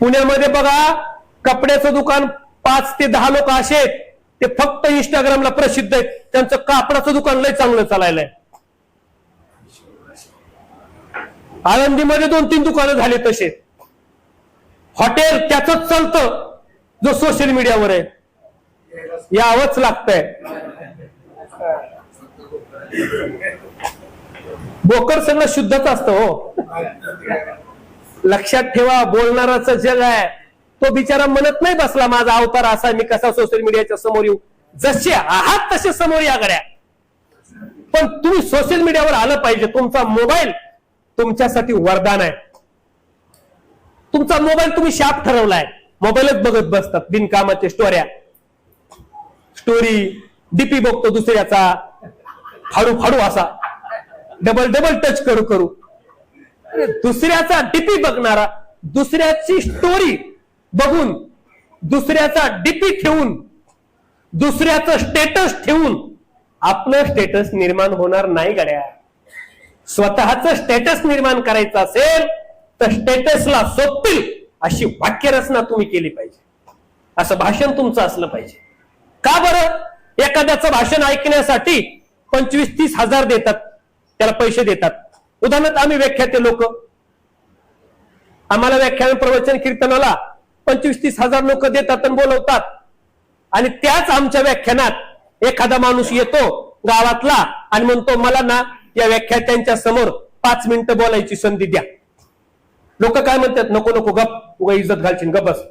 पुण्यामध्ये बघा कपड्याचं दुकान पाच ते दहा लोक असे आहेत. ते फक्त इंस्टाग्रामला प्रसिद्ध आहेत. त्यांचं कापडाचं दुकान लय चांगलं चालायलंय. आळंदीमध्ये दोन तीन दुकानं झाले तसे. हॉटेल त्याच चालतं जो सोशल मीडियावर आहे. यावंच लागतंय. बोकर सगळं शुद्धच असतं हो. लक्षात ठेवा बोलणाराचं जग आहे. तो बिचारा म्हणत नाही बसला माझा अवतार असा मी कसा सोशल मीडियाच्या समोर येऊ? जसे आहात तसे समोर या गड्या. पण तुम्ही सोशल मीडियावर आलं पाहिजे. तुमचा मोबाईल तुमच्यासाठी वरदान आहे. तुमचा मोबाईल तुम्ही शाप ठरवलाय. मोबाईलच बघत बसतात बिनकामाच्या स्टोऱ्या स्टोरी डीपी बघतो दुसऱ्याचा. फाडू फाडू असा. डबल डबल टच करू करू. दुसऱ्याचा डीपी बघणारा दुसऱ्याची स्टोरी बघून दुसऱ्याचा डीपी ठेवून दुसऱ्याचं स्टेटस ठेवून आपलं स्टेटस निर्माण होणार नाही गड्या. स्वतःच स्टेटस निर्माण करायचं असेल तर स्टेटसला सोपतील अशी वाक्यरचना तुम्ही केली पाहिजे. असं भाषण तुमचं असलं पाहिजे. का बरं? एखाद्याचं भाषण ऐकण्यासाठी पंचवीस तीस हजार देतात त्याला पैसे देतात. उदाहरणार्थ आम्ही व्याख्याते लोक. आम्हाला व्याख्यान प्रवचन कीर्तनाला पंचवीस तीस हजार लोक देतात आणि बोलवतात. आणि त्याच आमच्या व्याख्यानात एखादा माणूस येतो गावातला आणि म्हणतो मला ना या व्याख्यात्यांच्या समोर पाच मिनिटं बोलायची संधी द्या. लोक काय म्हणतात नको नको गप उगा इज्जत घालशील गपस बस.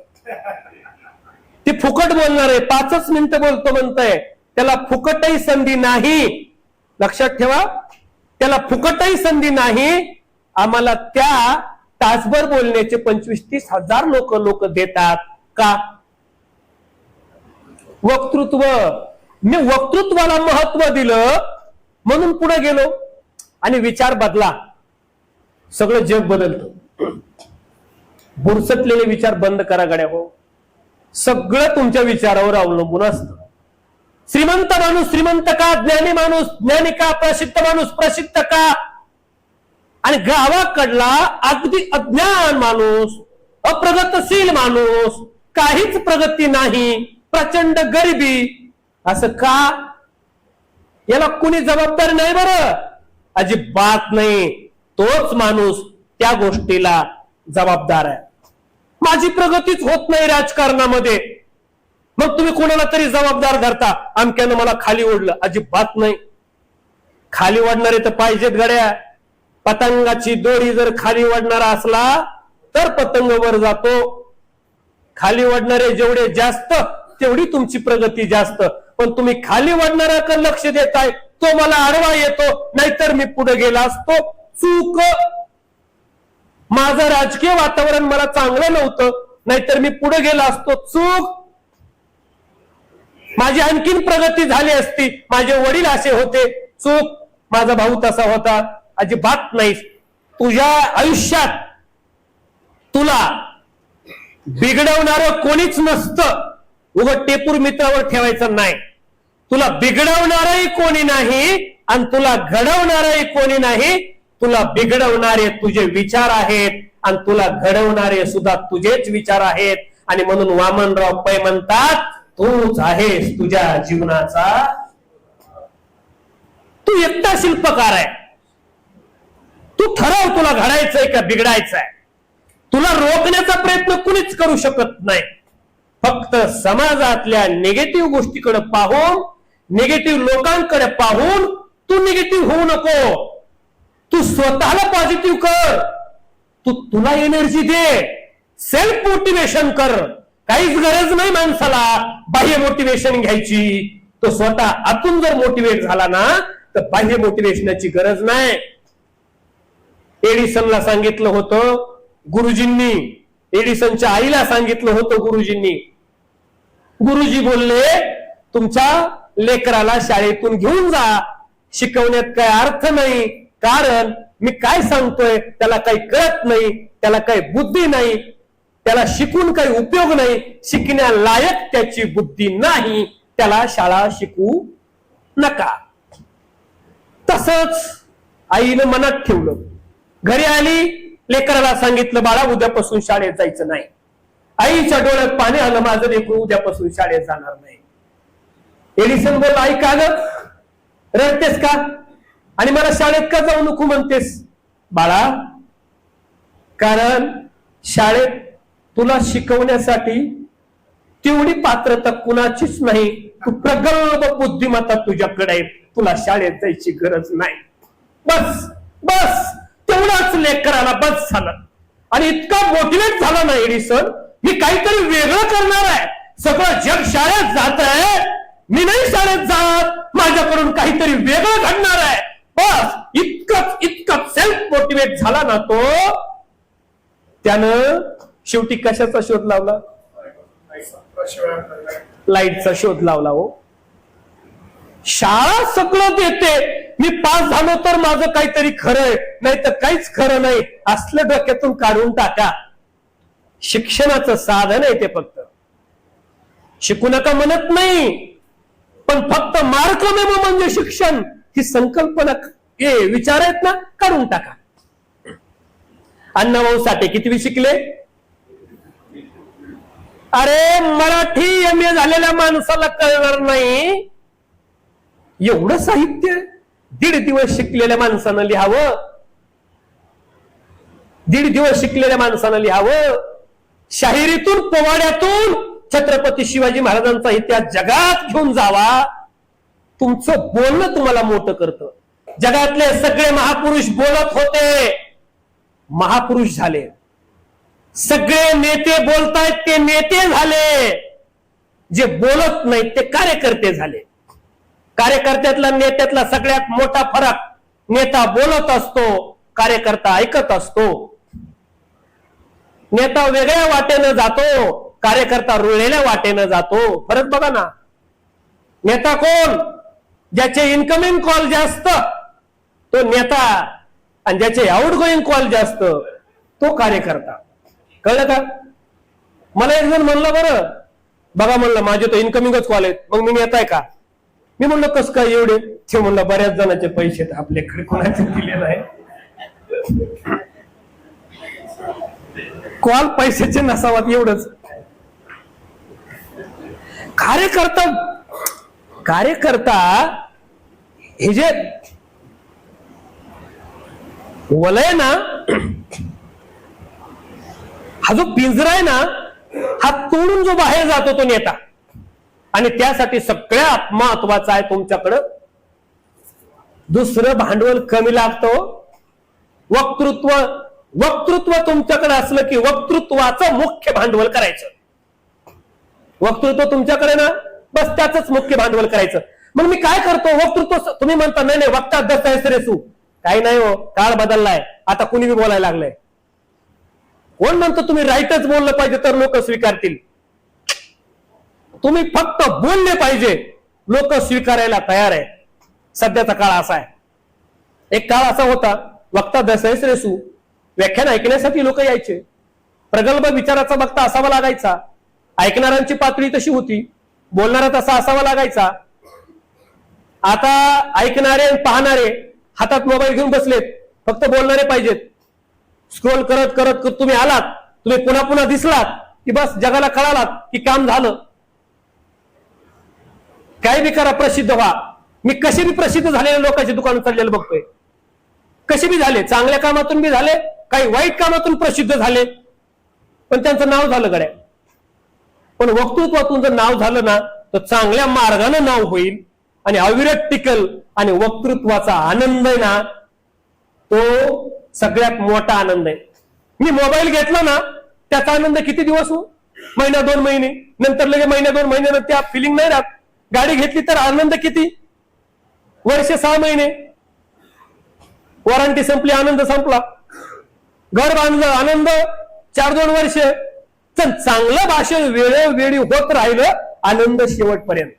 फुकट बोलणार आहे पाचच मिनिटं बोलतो म्हणतंय. त्याला फुकटही संधी नाही. लक्षात ठेवा त्याला फुकटही संधी नाही. आम्हाला त्या तासभर बोलण्याचे पंचवीस तीस हजार लोक लोक देतात. का? वक्तृत्व. मी वक्तृत्वाला महत्त्व दिलं म्हणून पुढे गेलो. आणि विचार बदला. सगळं जग बदलतं. बुरसटलेले विचार बंद करा गड्या हो सगळं तुमच्या विचारावर अवलंबून असतं. श्रीमंत माणूस श्रीमंत का ज्ञानी माणूस ज्ञानी का प्रसिद्ध माणूस प्रसिद्ध का? आणि गावाकडला अगदी अज्ञान माणूस अप्रगतशील माणूस काहीच प्रगती नाही प्रचंड गरिबी असं का? याला कुणी जबाबदार नाही बरं? अजिबात नाही. तोच माणूस त्या गोष्टीला जबाबदार आहे. माझी प्रगतीच होत नाही राजकारणामध्ये. मग तुम्ही कोणाला तरी जबाबदार धरता? अमक्यानं मला खाली ओढलं. अजिबात नाही. खाली वाढणारे तर पाहिजेत गड्या. पतंगाची दोरी जर खाली वाढणारा असला तर पतंग वर जातो. खाली वाढणारे जेवढे जास्त तेवढी तुमची प्रगती जास्त. पण तुम्ही खाली वाढणाऱ्याकडे लक्ष देताय तो मला आडवा येतो. नाहीतर मी पुढे गेला असतो. चूक! माझं राजकीय वातावरण मला चांगलं नव्हतं. नाहीतर मी पुढे गेला असतो. चूक! माझी आणखीन प्रगती झाली असती माझे वडील असे होते. चूक माझा भाऊ तसा होता. अजिबात नाही. तुझ्या आयुष्यात तुला बिघडवणार कोणीच नसतं. उघड टेपूर मित्रावर ठेवायचं नाही. तुला बिघडवणारही कोणी नाही आणि तुला घडवणारही कोणी नाही. तुला बिघडवणारे तुझे विचार आहेत आणि तुला घडवणारे सुद्धा तुझेच विचार आहेत. आणि म्हणून वामनराव पै म्हणतात तूच आहेस तुझ्या जीवनाचा. तू एकटा शिल्पकार आहे. तू ठरव तुला घडायचंय का बिघडायचंय? तुला रोखण्याचा प्रयत्न कुणीच करू शकत नाही. फक्त समाजातल्या निगेटिव्ह गोष्टीकडे पाहून निगेटिव्ह लोकांकडे पाहून तू निगेटिव्ह होऊ नको. तू स्वतःला पॉझिटिव्ह कर. तू तुला एनर्जी दे. सेल्फ मोटिवेशन कर. काहीच गरज नाही माणसाला बाह्य मोटिवेशन घ्यायची. तो स्वतः आतून जर मोटिवेट झाला ना तर बाह्य मोटिवेशनाची गरज नाही. एडिसनला सांगितलं होतं गुरुजींनी एडिसनच्या आईला सांगितलं होतं गुरुजींनी. गुरुजी बोलले तुमच्या लेकराला शाळेतून घेऊन जा. शिकवण्यात काय अर्थ नाही. कारण मी काय सांगतोय त्याला काही कळत नाही त्याला काही बुद्धी नाही. त्याला शिकून काही उपयोग नाही. शिकण्यालायक त्याची बुद्धी नाही. त्याला शाळा शिकू नका. तसंच आईनं मनात ठेवलं. घरी आली लेकराला सांगितलं बाळा उद्यापासून शाळेत जायचं नाही. आईच्या डोळ्यात पाणी आलं माझं लेकरू उद्यापासून शाळेत जाणार नाही. एडिसन बोल आई का ग? रडतेस का? आणि मला शाळेत का जाऊ नको म्हणतेस? बाळा कारण शाळेत तुला शिकवण्यासाठी तेवढी पात्रता कुणाचीच नाही. तू प्रगल्भ बुद्धिमत्ता तुझ्याकडे तुला शाळेत जायची गरज नाही. बस बस. तेवढाच लेकराला बस झालं. आणि इतका मोटिवेट झाला ना एडिसन मी काहीतरी वेगळं करणार आहे. सगळं जग शाळेत जात आहे. मी नाही शाळेत जात. माझ्याकडून काहीतरी वेगळं घडणार आहे. बस. इतकंच इतकं सेल्फ मोटिवेट झाला ना तो. त्यानं शेवटी कशाचा शोध लावला? लाईटचा शोध लावला हो. शाळा सगळं देते. मी पास झालो तर माझं काहीतरी खरं नाही तर काहीच खरं नाही. असलं डोक्यातून काढून टाका. शिक्षणाचं साधन आहे ते फक्त. शिकू नका म्हणत नाही. पण फक्त मार्क मेमो म्हणजे शिक्षण ही संकल्पना ए विचार आहेत ना? काढून टाका. अण्णाभाऊ साठे कितवी शिकले? अरे मराठी एम ए झालेल्या माणसाला कळणार नाही. एवढं साहित्य दीड दिवस शिकलेल्या माणसानं लिहावं. दीड दिवस शिकलेल्या माणसानं लिहावं. शाहिरीतून पोवाड्यातून छत्रपती शिवाजी महाराजांचा इतिहास जगात घेऊन जावा. तुमचं बोलणं तुम्हाला मोठं करतं. जगातले सगळे महापुरुष बोलत होते. महापुरुष झाले सगळे नेते बोलतायत ते नेते झाले. जे बोलत नाहीत ते कार्यकर्ते झाले. कार्यकर्त्यातला नेत्यातला सगळ्यात मोठा फरक नेता बोलत असतो कार्यकर्ता ऐकत असतो. नेता वेगळ्या वाटेनं जातो कार्यकर्ता रुळलेल्या वाटेनं जातो. फरक बघा ना. नेता कोण? ज्याचे इन्कमिंग कॉल जास्त तो नेता आणि ज्याचे आउटगोईंग कॉल जास्त तो कार्यकर्ता. कळलं का? मला एक जण म्हणलं बरं. बघा म्हणलं माझे तर इन्कमिंगच कॉल आहेत. मग मी नेताय का? मी म्हणलं कस काय एवढे? ते म्हणलं बऱ्याच जणांचे पैसे आपले आपल्याकडे कोणाचे दिले नाही कॉल पैशाचे नसावात एवढंच. कार्यकर्ता कार्यकर्ता हे जे वलय ना हा जो पिंजरा आहे ना हा तोडून जो बाहेर जातो तो नेता. आणि त्यासाठी सगळ्या महत्त्वाचा आहे तुमच्याकडं. दुसरं भांडवल कमी लागतं. वक्तृत्व वक्तृत्व तुमच्याकडे असलं की वक्तृत्वाचं मुख्य भांडवल करायचं. वक्तृत्व तुमच्याकडे ना बस त्याच मुख्य भांडवल करायचं. मग मी काय करतो? वक्तृत्व तुम्ही म्हणता नाही नाही वक्ता दस्त रेसू काही नाही हो काळ बदललाय. आता कुणी बी बोलायला लागलंय. कोण म्हणतो तुम्ही राईटच बोललं पाहिजे तर लोक स्वीकारतील? तुम्ही फक्त बोलले पाहिजे लोक स्वीकारायला तयार आहे. सध्याचा काळ असा आहे. एक काळ असा होता वक्ता दसरेस रेसू व्याख्यान ऐकण्यासाठी लोक यायचे. प्रगल्भ विचाराचा वक्ता असावा लागायचा. ऐकणाऱ्यांची पातळी तशी होती. बोलणारा तसा असावा लागायचा. आता ऐकणारे पाहणारे हातात मोबाईल घेऊन बसलेत. फक्त बोलणारे पाहिजेत. स्क्रोल करत करत करत तुम्ही आलात. तुम्ही पुन्हा पुन्हा दिसलात की बस जगाला कळालात की काम झालं. काय बी करा प्रसिद्ध व्हा. मी कसे बी प्रसिद्ध झालेल्या लोकांची दुकान चाललेलं बघतोय. कसे बी झाले चांगल्या कामातून बी झाले काही वाईट कामातून प्रसिद्ध झाले. पण त्यांचं नाव झालं गड्या. पण वक्तृत्वातून जर नाव झालं ना तर चांगल्या मार्गानं नाव होईल. आणि अविरत टिकल आणि वक्तृत्वाचा आनंद आहे ना तो सगळ्यात मोठा आनंद आहे. मी मोबाईल घेतला ना त्याचा आनंद किती दिवस हो? महिना दोन महिने. नंतर लगे महिन्या दोन महिन्यानं त्या फिलिंग नाही राहत. गाडी घेतली तर आनंद किती? वर्ष सहा महिने. वॉरंटी संपली आनंद संपला. घर बांधलं आनंद. चार दोन वर्ष. तर चांगलं भाषण वेळोवेळी होत राहिलं आनंद शेवटपर्यंत.